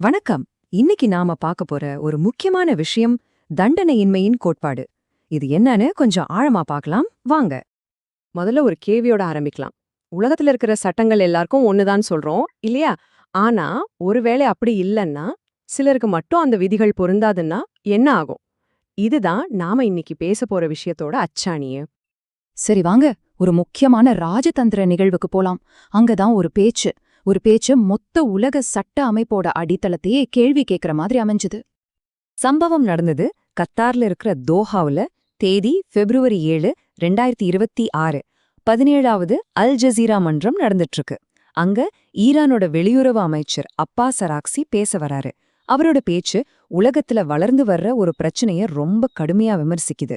வணக்கம். இன்னைக்கு நாம பார்க்க போற ஒரு முக்கியமான விஷயம் தண்டனையின்மையின் கோட்பாடு. இது என்னன்னு கொஞ்சம் ஆழமா பார்க்கலாம். வாங்க. முதல்ல ஒரு கேவியோட ஆரம்பிக்கலாம். உலகத்துல இருக்கிற சட்டங்கள் எல்லாருக்கும் ஒண்ணுதான் சொல்றோம் இல்லையா? ஆனா ஒருவேளை அப்படி இல்லைன்னா சிலருக்கு மட்டும் அந்த விதிகள் பொருந்தாதுன்னா என்ன ஆகும்? இதுதான் நாம இன்னைக்கு பேச போற விஷயத்தோட அச்சாணியே. சரி வாங்க. ஒரு முக்கியமான ராஜதந்திர நிகழ்வுக்கு போலாம். அங்கதான் ஒரு பேச்சு. ஒரு பேச்சு மொத்த உலக சட்ட அமைப்போட அடித்தளத்தையே கேள்வி கேட்கிற மாதிரி அமைஞ்சுது. சம்பவம் நடந்தது கத்தார்ல இருக்கிற தோஹாவுல தேதி பிப்ரவரி ஏழு ரெண்டாயிரத்தி இருபத்தி ஆறு. பதினேழாவது அல் ஜசீரா மன்றம் நடந்துட்டு இருக்கு அங்க ஈரானோட வெளியுறவு அமைச்சர் அப்பா சராக்சி பேச வராரு. அவரோட பேச்சு உலகத்துல வளர்ந்து வர்ற ஒரு பிரச்சனைய ரொம்ப கடுமையா விமர்சிக்குது.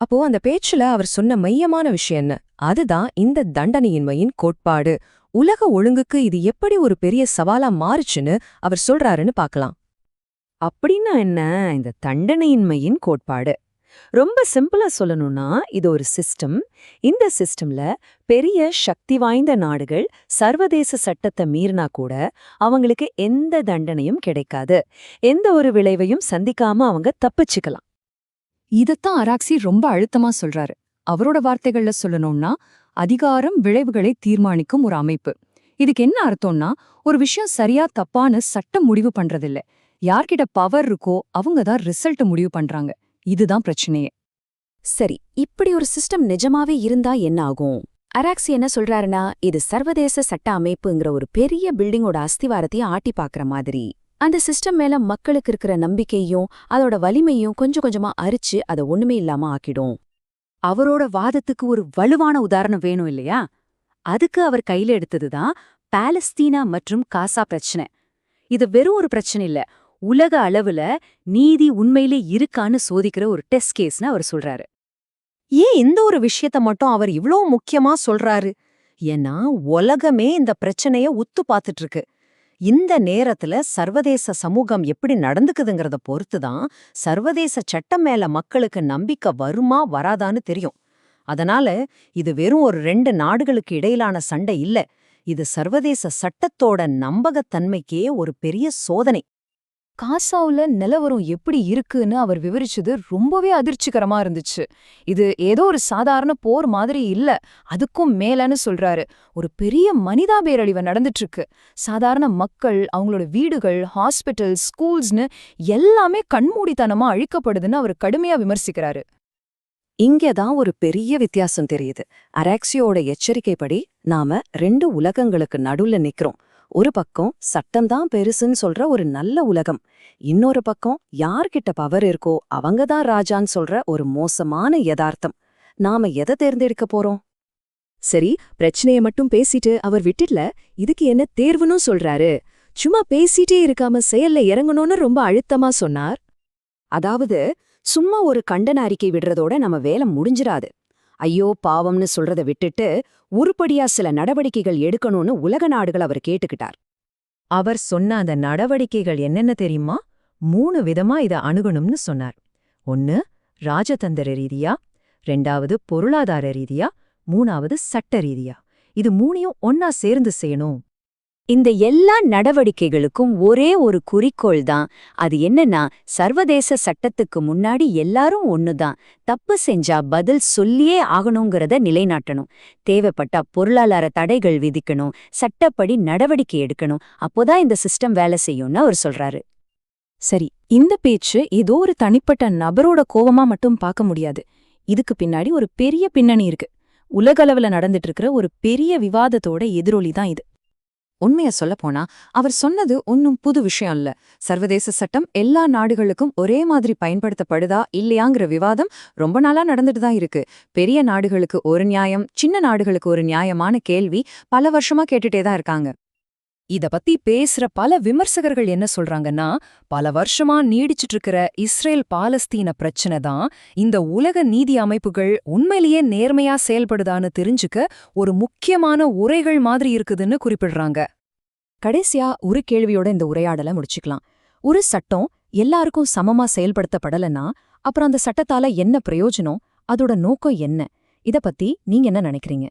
அப்போ அந்த பேச்சுல அவர் சொன்ன மையமான விஷயம் என்ன? அதுதான் இந்த தண்டனையின்மையின் கோட்பாடு. உலக ஒழுங்குக்கு இது எப்படி ஒரு பெரிய சவாலா மாறுச்சுன்னு அவர் சொல்றாருன்னு பார்க்கலாம். அப்படின்னா என்ன? இந்த தண்டனையின்மையின் கோட்பாடு. ரொம்ப சிம்பிளா சொல்லணும்னா இது ஒரு சிஸ்டம். இந்த சிஸ்டம்ல பெரிய சக்தி வாய்ந்த நாடுகள் சர்வதேச சட்டத்தை மீறினா கூட அவங்களுக்கு எந்த தண்டனையும் கிடைக்காது. எந்த ஒரு விளைவையும் சந்திக்காம அவங்க தப்பிச்சுக்கலாம். இதத்தான் அராக்சி ரொம்ப அழுத்தமா சொல்றாரு. அவரோட வார்த்தைகள்ல சொல்லணும்னா அதிகாரம் விளைவுகளை தீர்மானிக்கும் ஒரு அமைப்பு. இதுக்கு என்ன அர்த்தம்னா ஒரு விஷயம் சரியா தப்பான்னு சட்டம் முடிவு பண்றதில்ல. யார்கிட்ட பவர் இருக்கோ அவங்க தான் ரிசல்ட் முடிவு பண்றாங்க. இதுதான் பிரச்சனையே. சரி இப்படி ஒரு சிஸ்டம் நிஜமாவே இருந்தா என்ன ஆகும்? அராக்சி என்ன சொல்றாருன்னா இது சர்வதேச சட்ட அமைப்புங்கிற ஒரு பெரிய பில்டிங்கோட அஸ்திவாரத்தையும் ஆட்டி பாக்குற மாதிரி. அந்த சிஸ்டம் மேல மக்களுக்கு இருக்கிற நம்பிக்கையும் அதோட வலிமையும் கொஞ்சம் கொஞ்சமா அரிச்சு அதை ஒண்ணுமே இல்லாம ஆக்கிடும். அவரோட வாதத்துக்கு ஒரு வலுவான உதாரணம் வேணும் இல்லையா? அதுக்கு அவர் கையில எடுத்ததுதான் பாலஸ்தீனா மற்றும் காசா பிரச்சனை. இது வெறும் ஒரு பிரச்சனை இல்ல உலக அளவுல நீதி உண்மையிலே இருக்கான்னு சோதிக்கிற ஒரு டெஸ்ட் கேஸ்னு அவர் சொல்றாரு. ஏன் இந்த ஒரு விஷயத்த மட்டும் அவர் இவ்ளோ முக்கியமா சொல்றாரு? ஏன்னா உலகமே இந்த பிரச்சனைய உத்து பார்த்துட்டு இருக்கு. இந்த நேரத்துல சர்வதேச சமூகம் எப்படி நடந்துக்குதுங்கிறத பொறுத்துதான் சர்வதேச சட்டம் மேல மக்களுக்கு நம்பிக்கை வருமா வராதான்னு தெரியும். அதனால இது வெறும் ஒரு ரெண்டு நாடுகளுக்கு இடையிலான சண்டை இல்ல. இது சர்வதேச சட்டத்தோட நம்பகத்தன்மைக்கே ஒரு பெரிய சோதனை. காசாவுல நிலவரம் எப்படி இருக்குன்னு அவர் விவரிச்சது ரொம்பவே அதிர்ச்சிகரமா இருந்துச்சு. இது ஏதோ ஒரு சாதாரண போர் மாதிரி இல்ல அதுக்கும் மேலன்னு சொல்றாரு. ஒரு பெரிய மனிதாபேரழிவு நடந்துட்டு இருக்கு சாதாரண மக்கள் அவங்களோட வீடுகள் ஹாஸ்பிட்டல் ஸ்கூல்ஸ்னு எல்லாமே கண்மூடித்தனமா அழிக்கப்படுதுன்னு அவர் கடுமையா விமர்சிக்கிறாரு. இங்கதான் ஒரு பெரிய வித்தியாசம் தெரியுது. அராக்சியோட எச்சரிக்கைப்படி நாம ரெண்டு உலகங்களுக்கு நடுவுல நிக்கிறோம். ஒரு பக்கம் சட்டம்தான் பெருசுன்னு சொல்ற ஒரு நல்ல உலகம் இன்னொரு பக்கம் யார்கிட்ட பவர் இருக்கோ அவங்க தான் ராஜான்னு சொல்ற ஒரு மோசமான யதார்த்தம். நாம எதை தேர்ந்தெடுக்க போறோம்? சரி பிரச்சனைய மட்டும் பேசிட்டு அவர் விட்டுட்ல இதுக்கு என்ன தேர்வுன்னு சொல்றாரு. சும்மா பேசிட்டே இருக்காம செயல்ல இறங்கணும்னு ரொம்ப அழுத்தமா சொன்னார். அதாவது சும்மா ஒரு கண்டன அறிக்கை விடுறதோட நம்ம வேலை முடிஞ்சிராது. ஐயோ பாவம்னு சொல்றத விட்டுட்டு உருப்படியா சில நடவடிக்கைகள் எடுக்கணும்னு உலக நாடுகள் அவர் கேட்டுக்கிட்டார். அவர் சொன்ன அந்த நடவடிக்கைகள் என்னென்ன தெரியுமா? மூணு விதமா இத அணுகணும்னு சொன்னார். ஒன்னு ராஜதந்திர ரீதியா ரெண்டாவது பொருளாதார ரீதியா மூணாவது சட்ட ரீதியா. இது மூணையும் ஒன்னா சேர்ந்து செய்யணும். இந்த எல்லா நடவடிக்கைகளுக்கும் ஒரே ஒரு குறிக்கோள் தான் அது என்னன்னா சர்வதேச சட்டத்துக்கு முன்னாடி எல்லாரும் ஒண்ணுதான். தப்பு செஞ்சா பதில் சொல்லியே ஆகணுங்கிறத நிலைநாட்டணும். தேவைப்பட்டா பொருளாதார தடைகள் விதிக்கணும். சட்டப்படி நடவடிக்கை எடுக்கணும். அப்போதான் இந்த சிஸ்டம் வேலை செய்யும்னு அவர் சொல்றாரு. சரி இந்த பேச்சு ஏதோ ஒரு தனிப்பட்ட நபரோட கோவமா மட்டும் பார்க்க முடியாது. இதுக்கு பின்னாடி ஒரு பெரிய பின்னணி இருக்கு. உலகளவுல நடந்துட்டு இருக்கிற ஒரு பெரிய விவாதத்தோட எதிரொலி தான் இது. உண்மைய சொல்லப்போனா அவர் சொன்னது ஒன்னும் புது விஷயம் இல்ல. சர்வதேச சட்டம் எல்லா நாடுகளுக்கும் ஒரே மாதிரி பயன்படுத்தப்படுதா இல்லையாங்கிற விவாதம் ரொம்ப நாளா நடந்துட்டு தான் இருக்கு. பெரிய நாடுகளுக்கு ஒரு நியாயம் சின்ன நாடுகளுக்கு ஒரு நியாயமான கேள்வி பல வருஷமா கேட்டுட்டே தான் இருக்காங்க. இத பத்தி பேசுற பல விமர்சகர்கள் என்ன சொல்றாங்கன்னா பல வருஷமா நீடிச்சிட்டு இருக்கிற இஸ்ரேல் பாலஸ்தீன பிரச்சனை தான் இந்த உலக நீதி அமைப்புகள் உண்மையிலேயே நேர்மையா செயல்படுதான்னு தெரிஞ்சுக்க ஒரு முக்கியமான உரைகள் மாதிரி இருக்குதுன்னு குறிப்பிடுறாங்க. கடைசியா ஒரு கேள்வியோட இந்த உரையாடலை முடிச்சுக்கலாம். ஒரு சட்டம் எல்லாருக்கும் சமமா செயல்படுத்தப்படலன்னா அப்புறம் அந்த சட்டத்தால என்ன பிரயோஜனம்? அதோட நோக்கம் என்ன? இத பத்தி நீங்க என்ன நினைக்கிறீங்க?